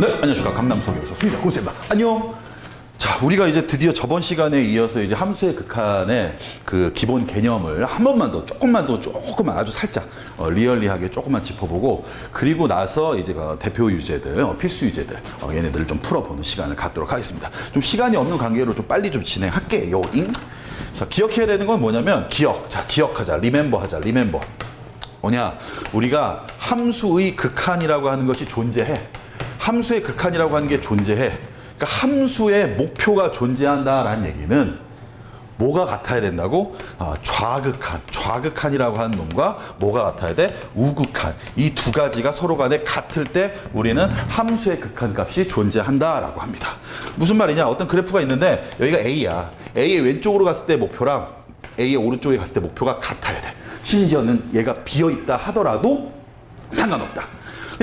네, 안녕하십니까. 강남석에서 수미자 꼼쌤입니다. 안녕. 자, 우리가 이제 드디어 저번 시간에 이어서 이제 함수의 극한의 그 기본 개념을 한 번만 더, 조금만 더, 조금만 아주 살짝 어, 리얼리하게 조금만 짚어보고 그리고 나서 이제 그 대표 유제들, 어, 필수 유제들, 어, 얘네들을 좀 풀어보는 시간을 갖도록 하겠습니다. 좀 시간이 없는 관계로 좀 빨리 좀 진행할게요. 잉? 자, 기억해야 되는 건 뭐냐면 기억. 자, 기억하자. 리멤버 하자. 리멤버. 뭐냐? 우리가 함수의 극한이라고 하는 것이 존재해. 함수의 극한이라고 하는 게 존재해. 그러니까 함수의 목표가 존재한다라는 얘기는 뭐가 같아야 된다고? 아, 좌극한, 좌극한이라고 하는 놈과 뭐가 같아야 돼? 우극한. 이 두 가지가 서로 간에 같을 때 우리는 함수의 극한 값이 존재한다라고 합니다. 무슨 말이냐? 어떤 그래프가 있는데 여기가 A야. A의 왼쪽으로 갔을 때 목표랑 A의 오른쪽에 갔을 때 목표가 같아야 돼. 심지어는 얘가 비어 있다 하더라도 상관없다.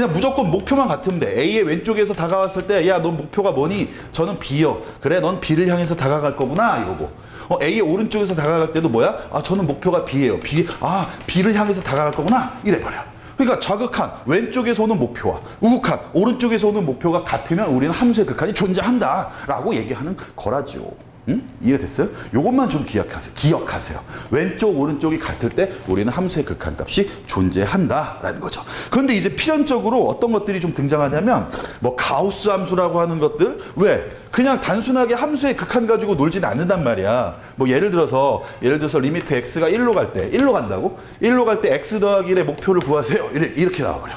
그냥 무조건 목표만 같으면 돼. A의 왼쪽에서 다가왔을 때, 야, 넌 목표가 뭐니? 저는 B요. 그래, 넌 B를 향해서 다가갈 거구나. 이거고. 어, A의 오른쪽에서 다가갈 때도 뭐야? 아, 저는 목표가 B예요. B, 아, B를 향해서 다가갈 거구나. 이래버려. 그러니까 좌극한 왼쪽에서 오는 목표와 우극한 오른쪽에서 오는 목표가 같으면 우리는 함수의 극한이 존재한다라고 얘기하는 거라죠. 응? 이해됐어요? 요것만 좀 기억하세요. 기억하세요. 왼쪽 오른쪽이 같을 때 우리는 함수의 극한 값이 존재한다라는 거죠. 그런데 이제 필연적으로 어떤 것들이 좀 등장하냐면 뭐 가우스 함수라고 하는 것들 왜 그냥 단순하게 함수의 극한 가지고 놀진 않는단 말이야. 뭐 예를 들어서 예를 들어서 리미트 x가 1로 갈 때 1로 간다고? 1로 갈 때 x 더하기 1의 목표를 구하세요. 이렇게 나와버려.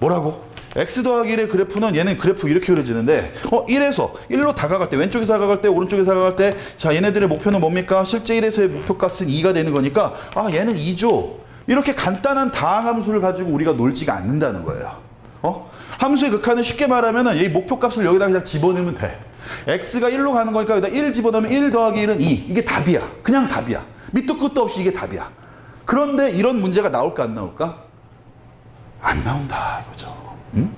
뭐라고? X 더하기 1의 그래프는 얘는 그래프 이렇게 그려지는데 어 1에서 1로 다가갈 때 왼쪽에서 다가갈 때 오른쪽에서 다가갈 때 자 얘네들의 목표는 뭡니까? 실제 1에서의 목표값은 2가 되는 거니까 아 얘는 2죠. 이렇게 간단한 다항함수를 가지고 우리가 놀지가 않는다는 거예요. 어? 함수의 극한은 쉽게 말하면은 이 목표값을 여기다 그냥 집어넣으면 돼. x가 1로 가는 거니까 여기다 1 집어넣으면 1 더하기 1은 2. 이게 답이야. 그냥 답이야. 밑도 끝도 없이 이게 답이야. 그런데 이런 문제가 나올까 안 나올까? 안 나온다 이거죠. 응?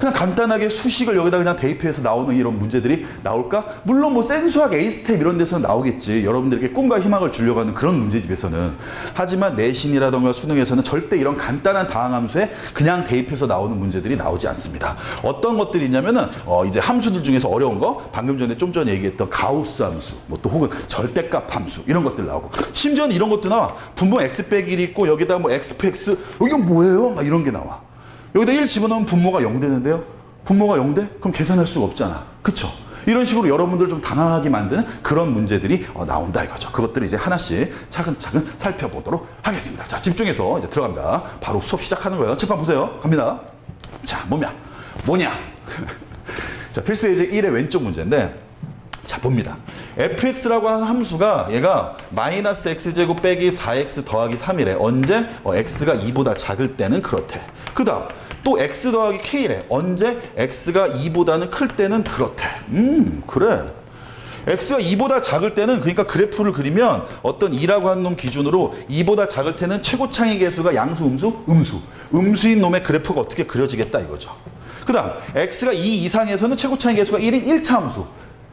그냥 간단하게 수식을 여기다 그냥 대입해서 나오는 이런 문제들이 나올까? 물론 뭐 센수학 A스텝 이런 데서는 나오겠지. 여러분들에게 꿈과 희망을 주려고 하는 그런 문제집에서는. 하지만 내신이라던가 수능에서는 절대 이런 간단한 다항함수에 그냥 대입해서 나오는 문제들이 나오지 않습니다. 어떤 것들이 있냐면은 어 이제 함수들 중에서 어려운 거 방금 전에 좀 전에 얘기했던 가우스 함수 뭐 또 혹은 절대값 함수 이런 것들 나오고 심지어는 이런 것도 나와. 분모 x 빼기 1이 있고 여기다 뭐 x x 이게 뭐예요? 막 이런 게 나와. 여기다 1 집어넣으면 분모가 0 되는데요. 분모가 0 돼? 그럼 계산할 수가 없잖아. 그쵸? 이런 식으로 여러분들 좀 당황하게 만드는 그런 문제들이 어, 나온다 이거죠. 그것들을 이제 하나씩 차근차근 살펴보도록 하겠습니다. 자, 집중해서 이제 들어갑니다. 바로 수업 시작하는 거예요. 책방 보세요. 갑니다. 자, 뭐냐? 뭐냐? 자, 필수 예제 1의 왼쪽 문제인데 자 봅니다. Fx라고 하는 함수가 얘가 마이너스 x제곱 빼기 4x 더하기 3이래. 언제? 어, x가 2보다 작을 때는 그렇대. 그 다음 또 x 더하기 k래. 언제? x가 2보다는 클 때는 그렇대. 음 그래. x가 2보다 작을 때는 그러니까 그래프를 그리면 어떤 2라고 하는 놈 기준으로 2보다 작을 때는 최고창의 개수가 양수, 음수? 음수. 음수인 놈의 그래프가 어떻게 그려지겠다 이거죠. 그 다음 x가 2 이상에서는 최고창의 개수가 1인 1차 함수.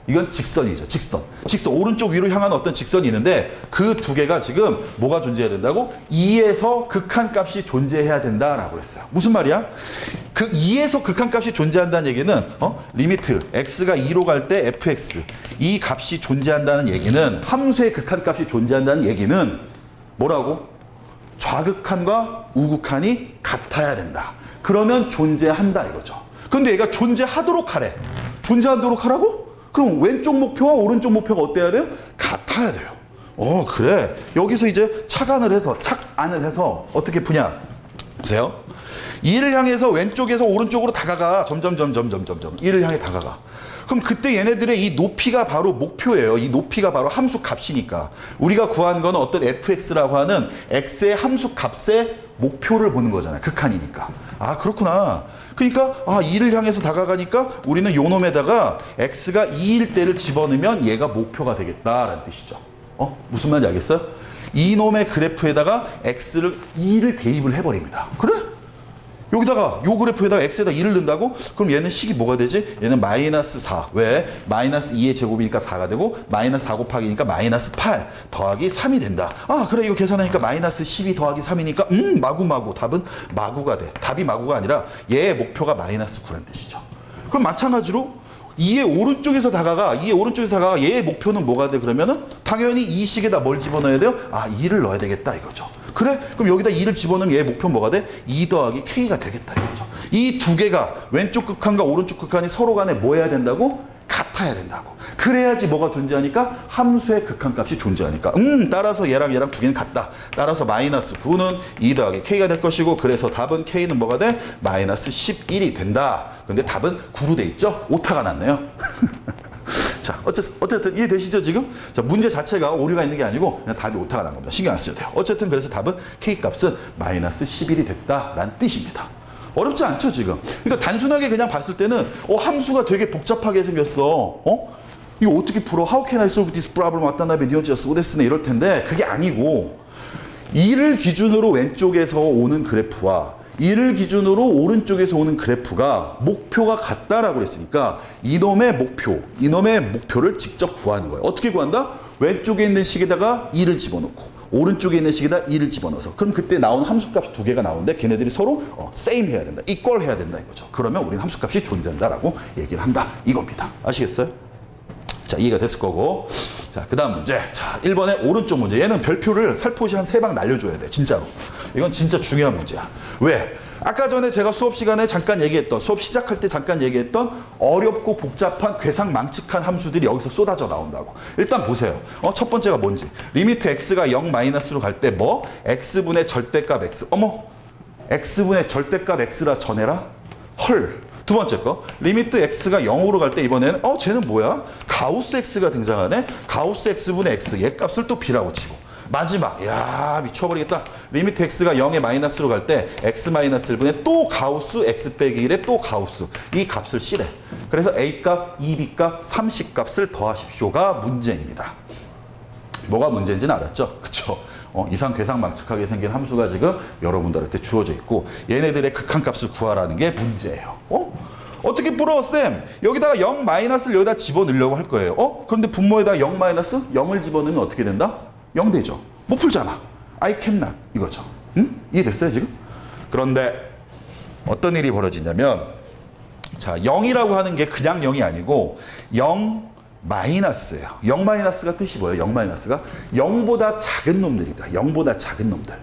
이건 직선이죠. 직선. 직선. 오른쪽 위로 향하는 어떤 직선이 있는데 그 두 개가 지금 뭐가 존재해야 된다고? 2에서 극한 값이 존재해야 된다라고 했어요. 무슨 말이야? 그 2에서 극한 값이 존재한다는 얘기는 어? 리미트 x가 2로 갈 때 fx 이 값이 존재한다는 얘기는 함수의 극한 값이 존재한다는 얘기는 뭐라고? 좌극한과 우극한이 같아야 된다. 그러면 존재한다 이거죠. 근데 얘가 존재하도록 하래. 존재하도록 하라고? 그럼 왼쪽 목표와 오른쪽 목표가 어때야 돼요? 같아야 돼요. 어, 그래. 여기서 이제 착안을 해서, 착안을 해서 어떻게 푸냐? 보세요. 이를 향해서 왼쪽에서 오른쪽으로 다가가. 점점, 점점, 점점, 점. 이를 향해 다가가. 그럼 그때 얘네들의 이 높이가 바로 목표예요. 이 높이가 바로 함수 값이니까. 우리가 구한 건 어떤 fx라고 하는 x의 함수 값의 목표를 보는 거잖아요. 극한이니까. 아, 그렇구나. 그러니까 아, 2를 향해서 다가가니까 우리는 요 놈에다가 x가 2일 때를 집어넣으면 얘가 목표가 되겠다라는 뜻이죠. 어? 무슨 말인지 알겠어요? 이 놈의 그래프에다가 x를 2를 대입을 해버립니다. 그래? 여기다가 요 그래프에다가 x에다 2를 넣는다고? 그럼 얘는 식이 뭐가 되지? 얘는 마이너스 4. 왜? 마이너스 2의 제곱이니까 4가 되고 마이너스 4 곱하기니까 마이너스 8 더하기 3이 된다. 아 그래 이거 계산하니까 마이너스 12 더하기 3이니까 음 마구마구 답은 마구가 돼. 답이 마구가 아니라 얘의 목표가 마이너스 9란 뜻이죠. 그럼 마찬가지로 2의 오른쪽에서 다가가 2의 오른쪽에서 다가가 얘의 목표는 뭐가 돼 그러면은 당연히 이 식에다 뭘 집어넣어야 돼요? 아 2를 넣어야 되겠다 이거죠. 그래? 그럼 여기다 2를 집어넣으면 얘의 목표 뭐가 돼? 2 더하기 k가 되겠다 이거죠. 이 두 개가 왼쪽 극한과 오른쪽 극한이 서로 간에 뭐 해야 된다고? 같아야 된다고. 그래야지 뭐가 존재하니까 함수의 극한값이 존재하니까. 음, 따라서 얘랑 얘랑 두 개는 같다. 따라서 마이너스 9는 2 더하기 k가 될 것이고 그래서 답은 k는 뭐가 돼? 마이너스 11이 된다. 근데 답은 9로 돼 있죠? 오타가 났네요. 자, 어쨌든, 어쨌든 이해되시죠, 지금? 자, 문제 자체가 오류가 있는 게 아니고 그냥 답이 오타가 난 겁니다. 신경 안 쓰셔도 돼요. 어쨌든 그래서 답은 k 값은 마이너스 11이 됐다라는 뜻입니다. 어렵지 않죠, 지금? 그러니까 단순하게 그냥 봤을 때는 어, 함수가 되게 복잡하게 생겼어. 어? 이거 어떻게 풀어? How can I solve this problem? 왔다나베 니오지어스 오데스네 이럴 텐데 그게 아니고 이를 기준으로 왼쪽에서 오는 그래프와 이를 기준으로 오른쪽에서 오는 그래프가 목표가 같다라고 했으니까 이놈의 목표, 이놈의 목표를 직접 구하는 거예요. 어떻게 구한다? 왼쪽에 있는 식에다가 2를 집어넣고 오른쪽에 있는 식에다 2를 집어넣어서 그럼 그때 나온 함수값이 두 개가 나오는데 걔네들이 서로 어, same 해야 된다. equal 해야 된다 이거죠. 그러면 우리는 함수값이 존재한다라고 얘기를 한다 이겁니다. 아시겠어요? 자, 이해가 됐을 거고. 자, 그 다음 문제. 자, 1번의 오른쪽 문제. 얘는 별표를 살포시 한 세 방 날려줘야 돼. 진짜로. 이건 진짜 중요한 문제야. 왜? 아까 전에 제가 수업 시간에 잠깐 얘기했던, 수업 시작할 때 잠깐 얘기했던 어렵고 복잡한 괴상 망측한 함수들이 여기서 쏟아져 나온다고. 일단 보세요. 어, 첫 번째가 뭔지. 리미트 x가 0 마이너스로 갈 때 뭐? x분의 절대값 x. 어머! x분의 절대값 x라 전해라? 헐. 두 번째 거 리미트 x가 0으로 갈 때 이번에는 어 쟤는 뭐야? 가우스 x가 등장하네. 가우스 x분의 x 얘 값을 또 b라고 치고 마지막 야 미쳐버리겠다. 리미트 x가 0에 마이너스로 갈 때 x 마이너스 1분의 또 가우스 x 빼기 1에 또 가우스 이 값을 C래. 그래서 a 값, 2b 값, 30 값을 더하십시오가 문제입니다. 뭐가 문제인지는 알았죠? 그쵸? 어, 이상 괴상망측하게 생긴 함수가 지금 여러분들한테 주어져 있고 얘네들의 극한값을 구하라는 게 문제예요. 어? 어떻게 풀어, 쌤? 여기다가 0 마이너스를 여기다 집어넣으려고 할 거예요. 어? 그런데 분모에다 0 마이너스 0을 집어넣으면 어떻게 된다? 0 되죠. 못 풀잖아. I cannot 이거죠. 응? 이해됐어요, 지금? 그런데 어떤 일이 벌어지냐면 자, 0이라고 하는 게 그냥 0이 아니고 0 마이너스예요. 0 마이너스가 뜻이 뭐예요? 0 마이너스가 0보다 작은 놈들입니다. 0보다 작은 놈들.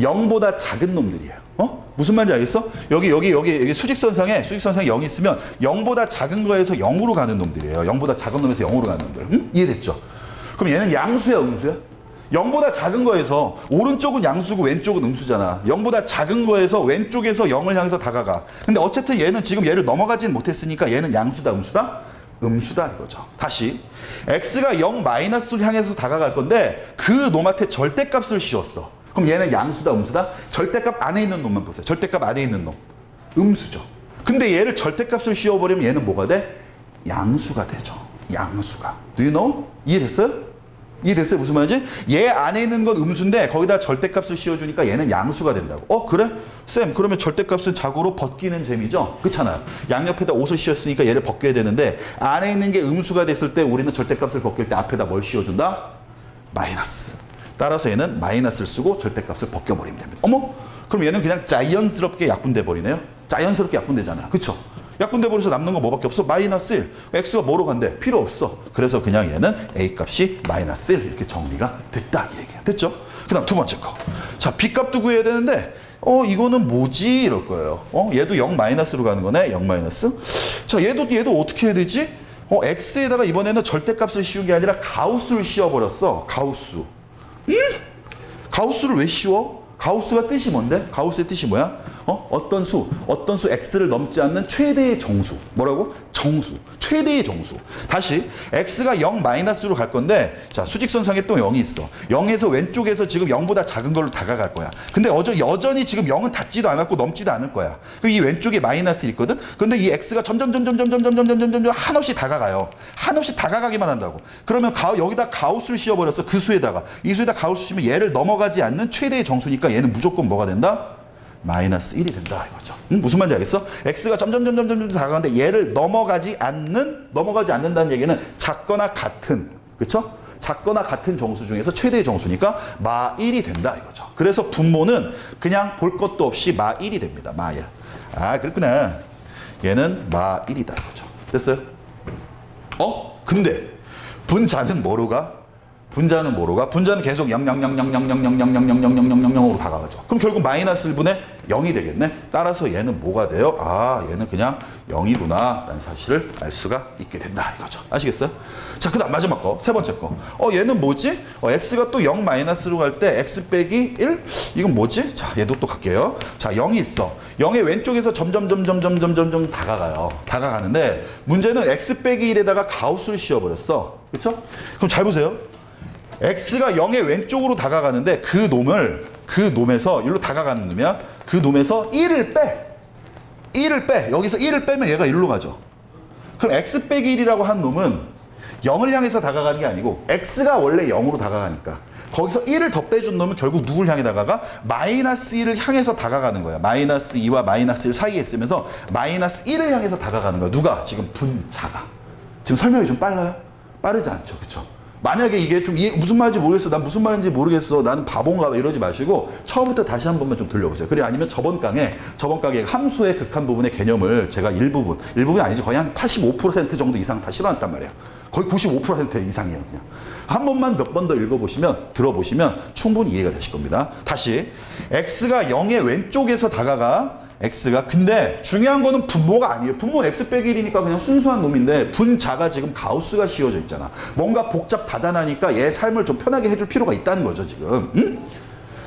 0보다 작은 놈들이에요. 어? 무슨 말인지 알겠어? 여기 여기 여기 여기 수직선상에 수직선상에 0이 있으면 0보다 작은 거에서 0으로 가는 놈들이에요. 0보다 작은 놈에서 0으로 가는 놈들. 응? 이해됐죠? 그럼 얘는 양수야, 음수야? 0보다 작은 거에서 오른쪽은 양수고 왼쪽은 음수잖아. 0보다 작은 거에서 왼쪽에서 0을 향해서 다가가. 근데 어쨌든 얘는 지금 얘를 넘어가진 못했으니까 얘는 양수다, 음수다? 음수다 이거죠. 다시 x가 0 마이너스를 향해서 다가갈 건데 그 놈한테 절대값을 씌웠어. 그럼 얘는 양수다, 음수다? 절대값 안에 있는 놈만 보세요. 절대값 안에 있는 놈. 음수죠. 근데 얘를 절대값을 씌워버리면 얘는 뭐가 돼? 양수가 되죠. 양수가. Do you know? 이해됐어요? 이해됐어요? 무슨 말인지? 얘 안에 있는 건 음수인데 거기다 절대값을 씌워주니까 얘는 양수가 된다고. 어 그래? 쌤 그러면 절대값은 자고로 벗기는 재미죠? 그렇잖아요. 양옆에다 옷을 씌웠으니까 얘를 벗겨야 되는데 안에 있는 게 음수가 됐을 때 우리는 절대값을 벗길 때 앞에다 뭘 씌워준다? 마이너스. 따라서 얘는 마이너스를 쓰고 절대값을 벗겨버리면 됩니다. 어머? 그럼 얘는 그냥 자연스럽게 약분돼 버리네요. 자연스럽게 약분되잖아요. 그쵸? 약분돼 버려서 남는 거 뭐밖에 없어? 마이너스 1. x가 뭐로 간대? 필요 없어. 그래서 그냥 얘는 a 값이 마이너스 1 이렇게 정리가 됐다 이 얘기야. 됐죠? 그 다음 두 번째 거. 자, b 값도 구해야 되는데 어 이거는 뭐지 이럴 거예요. 어 얘도 0 마이너스로 가는 거네. 0 마이너스. 자, 얘도 얘도 어떻게 해야 되지? 어 x에다가 이번에는 절대값을 씌운 게 아니라 가우스를 씌워 버렸어. 가우스. 음? 가우스를 왜 씌워? 가우스가 뜻이 뭔데? 가우스의 뜻이 뭐야? 어? 어떤 수, 어떤 수 x를 넘지 않는 최대의 정수. 뭐라고? 정수. 최대의 정수. 다시 x가 0 마이너스로 갈 건데 자, 수직선상에 또 0이 있어. 0에서 왼쪽에서 지금 0보다 작은 걸로 다가갈 거야. 근데 어저 여전히 지금 0은 닿지도 않았고 넘지도 않을 거야. 그리고 이 왼쪽에 마이너스 있거든. 근데 이 x가 점점 점점 점점 점점 점점 점점 한없이 다가가요. 한없이 다가가기만 한다고. 그러면 가, 여기다 가우스를 씌워 버렸어. 그 수에다가 이 수에다 가우스 씌우면 얘를 넘어가지 않는 최대의 정수니까 얘는 무조건 뭐가 된다? 마이너스 1이 된다 이거죠. 음, 무슨 말인지 알겠어? x가 점점점점점 다가가는데 얘를 넘어가지 않는 넘어가지 않는다는 얘기는 작거나 같은 그렇죠? 작거나 같은 정수 중에서 최대의 정수니까 마 1이 된다 이거죠. 그래서 분모는 그냥 볼 것도 없이 마 1이 됩니다. 마 1. 아 그렇구나. 얘는 마 1이다 이거죠. 됐어요? 어? 근데 분자는 뭐로 가? 분자는 뭐로 가? 분자는 계속 000000000000000으로 다가가죠. 그럼 결국 마이너스 1분의 0이 되겠네. 따라서 얘는 뭐가 돼요? 아, 얘는 그냥 0이구나 라는 사실을 알 수가 있게 된다 이거죠. 아시겠어요? 자, 그 다음 마지막 거, 세 번째 거. 어, 얘는 뭐지? 어, x가 또 0 마이너스로 갈 때 x 빼기 1? 이건 뭐지? 자, 얘도 또 갈게요. 자, 0이 있어. 0의 왼쪽에서 점점 점점 점점 점점 다가가요. 다가가는데 문제는 x 빼기 1에다가 가우스를 씌워버렸어. 그렇죠? 그럼 잘 보세요. X가 0의 왼쪽으로 다가가는데 그 놈을 그 놈에서 일로 다가가는 놈이야. 그 놈에서 1을 빼. 1을 빼. 여기서 1을 빼면 얘가 일로 가죠. 그럼 x 빼기 1이라고 한 놈은 0을 향해서 다가가는 게 아니고 x가 원래 0으로 다가가니까 거기서 1을 더 빼준 놈은 결국 누굴 향해 다가가? 마이너스 1을 향해서 다가가는 거야. 마이너스 2와 마이너스 1 사이에 있으면서 마이너스 1을 향해서 다가가는 거야. 누가? 지금 분자가. 지금 설명이 좀 빨라요? 빠르지 않죠. 그쵸? 만약에 이게 좀 이해, 무슨 말인지 모르겠어. 난 무슨 말인지 모르겠어. 나는 바본가 봐. 이러지 마시고 처음부터 다시 한 번만 좀 들려보세요. 그래 아니면 저번 강에 저번 강에 함수의 극한 부분의 개념을 제가 일부분 일부분이 아니지 거의 한 85% 정도 이상 다 실어놨단 말이에요. 거의 95% 이상이에요. 그냥 한 번만 몇 번 더 읽어보시면 들어보시면 충분히 이해가 되실 겁니다. 다시 x가 0의 왼쪽에서 다가가 x가 근데 중요한 거는 분모가 아니에요. 분모 x 빼기 1이니까 그냥 순수한 놈인데 분자가 지금 가우스가 씌워져 있잖아. 뭔가 복잡 다단하니까 얘 삶을 좀 편하게 해줄 필요가 있다는 거죠 지금. 응?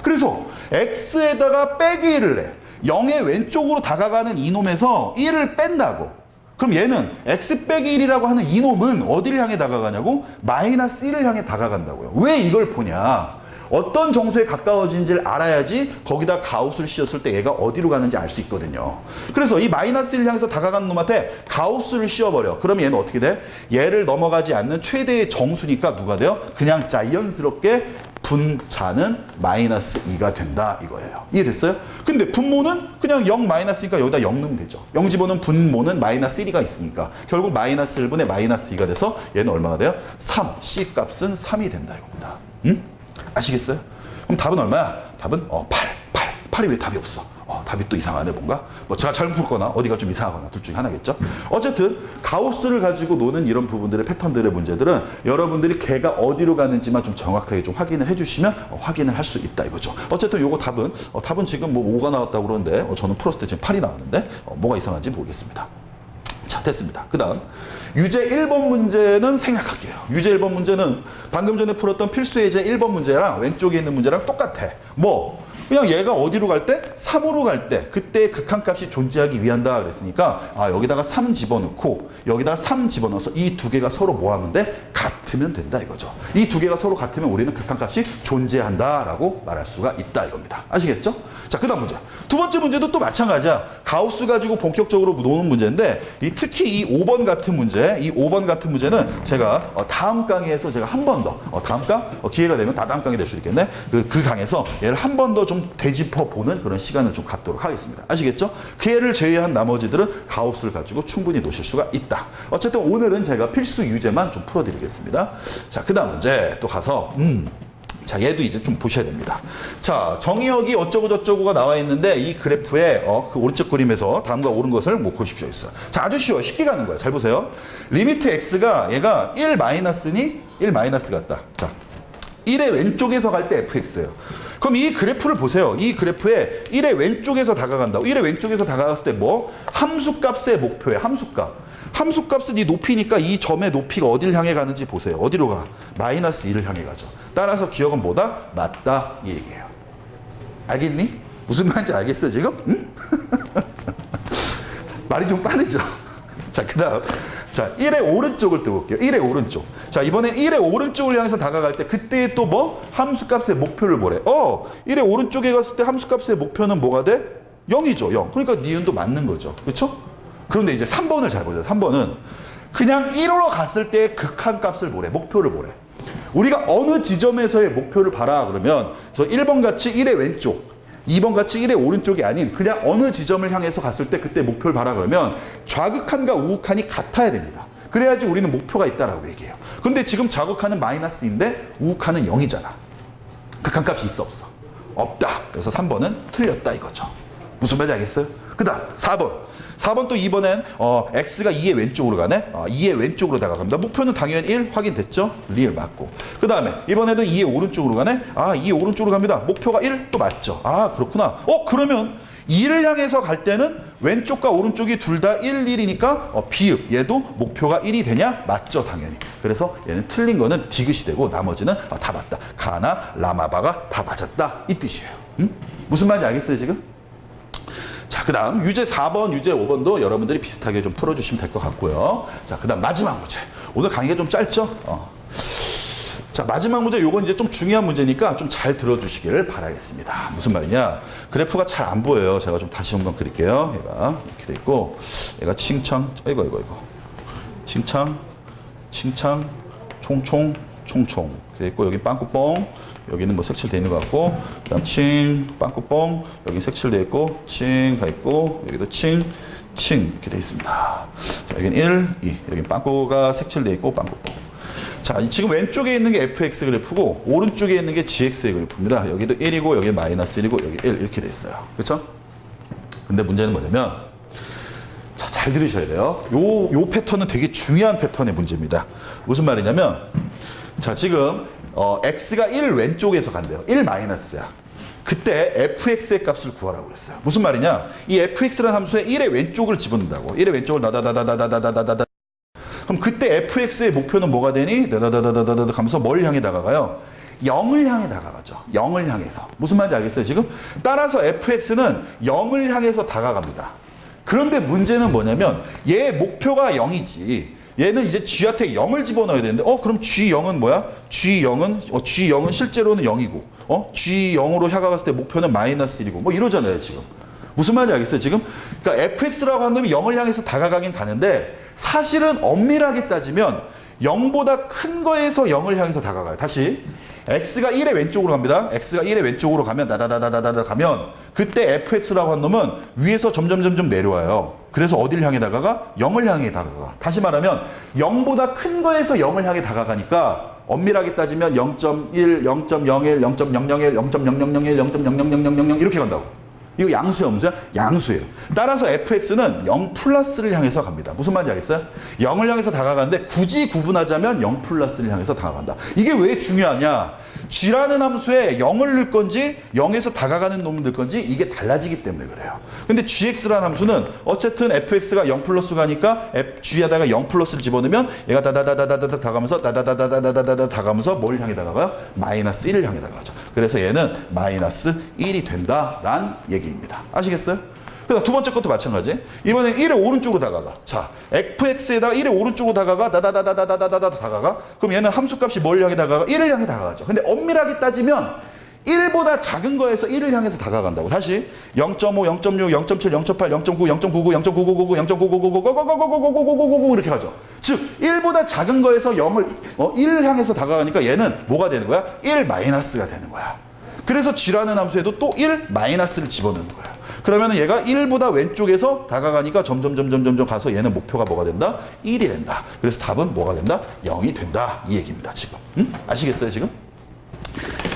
그래서 x에다가 빼기 1을 내. 0의 왼쪽으로 다가가는 이놈에서 1을 뺀다고. 그럼 얘는 x 빼기 1이라고 하는 이놈은 어디를 향해 다가가냐고? 마이너스 1을 향해 다가간다고요. 왜 이걸 보냐? 어떤 정수에 가까워진지를 알아야지 거기다 가우스를 씌웠을 때 얘가 어디로 가는지 알 수 있거든요. 그래서 이 마이너스 1을 향해서 다가가는 놈한테 가우스를 씌워버려. 그러면 얘는 어떻게 돼? 얘를 넘어가지 않는 최대의 정수니까 누가 돼요? 그냥 자연스럽게 분자는 마이너스 2가 된다 이거예요. 이해됐어요? 근데 분모는 그냥 0 마이너스니까 여기다 0 넣으면 되죠. 0 집어넣은 분모는 마이너스 1이가 있으니까 결국 마이너스 1분의 마이너스 2가 돼서 얘는 얼마가 돼요? 3. C 값은 3이 된다 이겁니다. 응? 아시겠어요? 그럼 답은 얼마야? 답은 어 8. 8. 8이 왜 답이 없어? 어, 답이 또 이상하네 뭔가 뭐 제가 잘못 풀거나 어디가 좀 이상하거나 둘 중에 하나겠죠 어쨌든 가우스를 가지고 노는 이런 부분들의 패턴들의 문제들은 여러분들이 걔가 어디로 가는지만 좀 정확하게 좀 확인을 해주시면 어, 확인을 할 수 있다 이거죠 어쨌든 요거 답은 어, 답은 지금 뭐 5가 나왔다고 그러는데 어, 저는 풀었을 때 지금 8이 나왔는데 어, 뭐가 이상한지 모르겠습니다 자, 됐습니다. 그 다음. 유제 1번 문제는 생략할게요. 유제 1번 문제는 방금 전에 풀었던 필수 예제 1번 문제랑 왼쪽에 있는 문제랑 똑같아. 뭐? 그냥 얘가 어디로 갈 때? 3으로 갈 때. 그때 극한값이 존재하기 위한다 그랬으니까 아, 여기다가 3 집어넣고 여기다가 3 집어넣어서 이 두 개가 서로 뭐 하면 돼? 같으면 된다 이거죠. 이 두 개가 서로 같으면 우리는 극한값이 존재한다라고 말할 수가 있다 이겁니다. 아시겠죠? 자, 그다음 문제. 두 번째 문제도 또 마찬가지야. 가우스 가지고 본격적으로 노는 문제인데 이 특히 이 5번 같은 문제, 이 5번 같은 문제는 제가 어, 다음 강의에서 제가 한 번 더, 어, 다음 강 어, 기회가 되면 다 다음 강의 될 수 있겠네. 그, 그 강에서 얘를 한 번더 좀 되짚어 보는 그런 시간을 좀 갖도록 하겠습니다. 아시겠죠? 그 얘를 제외한 나머지들은 가우스를 가지고 충분히 노실 수가 있다. 어쨌든 오늘은 제가 필수 유제만 좀 풀어드리겠습니다. 자, 그 다음 문제 또 가서 음. 자, 얘도 이제 좀 보셔야 됩니다. 자, 정의역이 어쩌고 저쩌고가 나와 있는데 이 그래프에 어, 그 오른쪽 그림에서 다음과 옳은 것을 못 보십시오. 있어. 자, 아주 쉬워. 쉽게 가는 거야. 잘 보세요. 리미트 x가 얘가 1 마이너스니 1 마이너스 같다. 자, 1의 왼쪽에서 갈 때 fx예요. 그럼 이 그래프를 보세요. 이 그래프에 1의 왼쪽에서 다가간다고. 1의 왼쪽에서 다가갔을 때 뭐? 함수값의 목표에 함수값. 함수값은 이 높이니까 이 점의 높이가 어디를 향해 가는지 보세요. 어디로 가? 마이너스 1을 향해 가죠. 따라서 기억은 뭐다? 맞다 이 얘기예요. 알겠니? 무슨 말인지 알겠어 지금? 응? 말이 좀 빠르죠? 자, 그 다음. 자, 1의 오른쪽을 뜨볼게요. 1의 오른쪽. 자, 이번엔 1의 오른쪽을 향해서 다가갈 때 그때 또 뭐? 함수값의 목표를 뭐래? 어, 1의 오른쪽에 갔을 때 함수값의 목표는 뭐가 돼? 0이죠, 0. 그러니까 니은도 맞는 거죠. 그렇죠? 그런데 이제 3번을 잘 보세요. 3번은 그냥 1로 갔을 때 극한 값을 뭐래? 목표를 뭐래? 우리가 어느 지점에서의 목표를 봐라 그러면 그래서 1번 같이 1의 왼쪽 2번 같이 1의 오른쪽이 아닌 그냥 어느 지점을 향해서 갔을 때 그때 목표를 봐라 그러면 좌극한과 우극한이 같아야 됩니다. 그래야지 우리는 목표가 있다라고 얘기해요. 근데 지금 좌극한은 마이너스인데 우극한은 0이잖아. 극한값이 있어 없어? 없다. 그래서 3번은 틀렸다 이거죠. 무슨 말인지 알겠어요? 그 다음 4번. 4번 또 2번엔 어, x가 2의 왼쪽으로 가네. 어, 2의 왼쪽으로 다가갑니다. 목표는 당연히 1 확인됐죠? 리을 맞고. 그 다음에 이번에도 2의 오른쪽으로 가네. 아 2의 오른쪽으로 갑니다. 목표가 1 또 맞죠? 아 그렇구나. 어 그러면 2를 향해서 갈 때는 왼쪽과 오른쪽이 둘 다 1, 1이니까 어, 비읍 얘도 목표가 1이 되냐? 맞죠 당연히. 그래서 얘는 틀린 거는 디귿이 되고 나머지는 아, 다 맞다. 가나 라마바가 다 맞았다 이 뜻이에요. 응? 무슨 말인지 알겠어요 지금? 자, 그 다음 유제 4번, 유제 5번도 여러분들이 비슷하게 좀 풀어주시면 될 것 같고요. 자, 그 다음 마지막 문제. 오늘 강의가 좀 짧죠? 어. 자, 마지막 문제, 요건 이제 좀 중요한 문제니까 좀 잘 들어주시기를 바라겠습니다. 무슨 말이냐? 그래프가 잘 안 보여요. 제가 좀 다시 한번 그릴게요. 얘가 이렇게 돼 있고, 얘가 칭창, 이거, 이거, 이거. 칭창, 칭창, 총총, 총총. 이렇게 돼 있고, 여기 빵꾸뻥, 여기는 뭐 색칠돼 있는 것 같고, 그 다음 칭, 빵꾸뻥, 여기 색칠돼 있고, 칭가 있고, 여기도 칭, 칭 이렇게 돼 있습니다. 자, 여기는 1, 2, 여기 빵꾸가 색칠돼 있고, 빵꾸뻥. 자, 이 지금 왼쪽에 있는 게 fx 그래프고, 오른쪽에 있는 게 gx의 그래프입니다. 여기도 1이고, 여기 마이너스 1이고, 여기 1 이렇게 돼 있어요. 그렇죠? 근데 문제는 뭐냐면, 자, 잘 들으셔야 돼요. 요, 요 패턴은 되게 중요한 패턴의 문제입니다. 무슨 말이냐면, 자, 지금, 어, x가 1 왼쪽에서 간대요. 1 마이너스야. 그때 fx의 값을 구하라고 그랬어요. 무슨 말이냐? 이 fx라는 함수에 1의 왼쪽을 집어넣는다고. 1의 왼쪽을 다다다다다다다다다다. 그럼 그때 fx의 목표는 뭐가 되니? 다다다다다다다 가면서 뭘 향해 다가가요? 0을 향해 다가가죠. 0을 향해서. 무슨 말인지 알겠어요, 지금? 따라서 fx는 0을 향해서 다가갑니다. 그런데 문제는 뭐냐면 얘 목표가 0이지. 얘는 이제 G한테 0을 집어넣어야 되는데 어 그럼 G0은 뭐야? G0은 어, G0은 실제로는 0이고 어 G0으로 향하갔을 때 목표는 마이너스 1이고 뭐 이러잖아요 지금 무슨 말인지 알겠어요 지금? 그러니까 fx라고 하는 놈이 0을 향해서 다가가긴 가는데 사실은 엄밀하게 따지면 0보다 큰 거에서 0을 향해서 다가가요 다시 x가 1의 왼쪽으로 갑니다. x가 1의 왼쪽으로 가면 다다다다다다 가면 그때 fx라고 한 놈은 위에서 점점 점점 내려와요. 그래서 어딜 향해 다가가? 0을 향해 다가가. 다시 말하면 0보다 큰 거에서 0을 향해 다가가니까 엄밀하게 따지면 0.1, 0.01, 0.001, 0.0001, 0.0001, 0.000000 이렇게 간다고. 이거 양수야, 무수야? 양수예요. 따라서 fx는 0 플러스를 향해서 갑니다. 무슨 말인지 알겠어요? 0을 향해서 다가가는데 굳이 구분하자면 0 플러스를 향해서 다가간다. 이게 왜 중요하냐? g라는 함수에 0을 넣을 건지 0에서 다가가는 놈을 넣을 건지 이게 달라지기 때문에 그래요. 근데 gx라는 함수는 어쨌든 fx가 0 플러스 가니까 g에다가 0 플러스를 집어넣으면 얘가 다다다다다다 다가면서 다다다다다다다 다가면서 뭘 향해 다가가요? 마이너스 1을 향해 다가가죠. 그래서 얘는 마이너스 1이 된다란 얘기 입니다. 아시겠어요? 그다음 두 번째 것도 마찬가지. 이번엔 1의 오른쪽으로 다가가. 자, fx에다가 1의 오른쪽으로 다가가 다다다다다다다다 다가가. 그럼 얘는 함수값이 뭘 향해 다가가? 1을 향해 다가가죠. 근데 엄밀하게 따지면 1보다 작은 거에서 1을 향해서 다가간다고. 다시 0.5, 0.6, 0.7, 0.8, 0.9, 0.99, 0.9999, 0.9999, 이렇게 가죠. 즉 1보다 작은 거에서 0을 어, 1을 향해서 다가가니까 얘는 뭐가 되는 거야? 1 마이너스가 되는 거야. 그래서 G라는 함수에도 또 1 마이너스를 집어넣는 거야. 그러면 얘가 1보다 왼쪽에서 다가가니까 점점 점점 점점 가서 얘는 목표가 뭐가 된다? 1이 된다. 그래서 답은 뭐가 된다? 0이 된다. 이 얘기입니다. 지금. 응? 아시겠어요, 지금?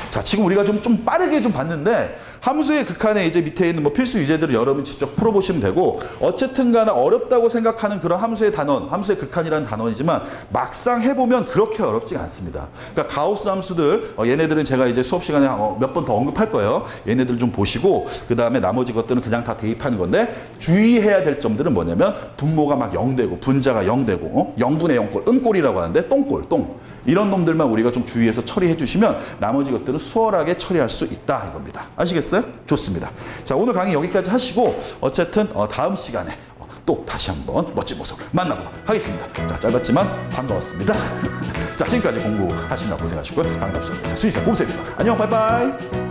자, 지금 우리가 좀, 좀 빠르게 좀 봤는데, 함수의 극한에 이제 밑에 있는 뭐 필수 유제들을 여러분 직접 풀어보시면 되고, 어쨌든 간에 어렵다고 생각하는 그런 함수의 단원, 함수의 극한이라는 단원이지만, 막상 해보면 그렇게 어렵지가 않습니다. 그러니까 가우스 함수들, 어, 얘네들은 제가 이제 수업 시간에 어, 몇번 더 언급할 거예요. 얘네들 좀 보시고, 그 다음에 나머지 것들은 그냥 다 대입하는 건데, 주의해야 될 점들은 뭐냐면, 분모가 막 0되고, 분자가 0되고, 어? 0분의 0꼴, 은꼴이라고 하는데, 똥꼴, 똥. 이런 놈들만 우리가 좀 주의해서 처리해 주시면 나머지 것들은 수월하게 처리할 수 있다 이겁니다. 아시겠어요? 좋습니다. 자 오늘 강의 여기까지 하시고 어쨌든 어, 다음 시간에 어, 또 다시 한번 멋진 모습 만나보도록 하겠습니다. 자 짧았지만 반가웠습니다. 자 지금까지 공부하시느라 고생하셨고요. 강남수 수의사 곰쌤입니다. 안녕 바이바이.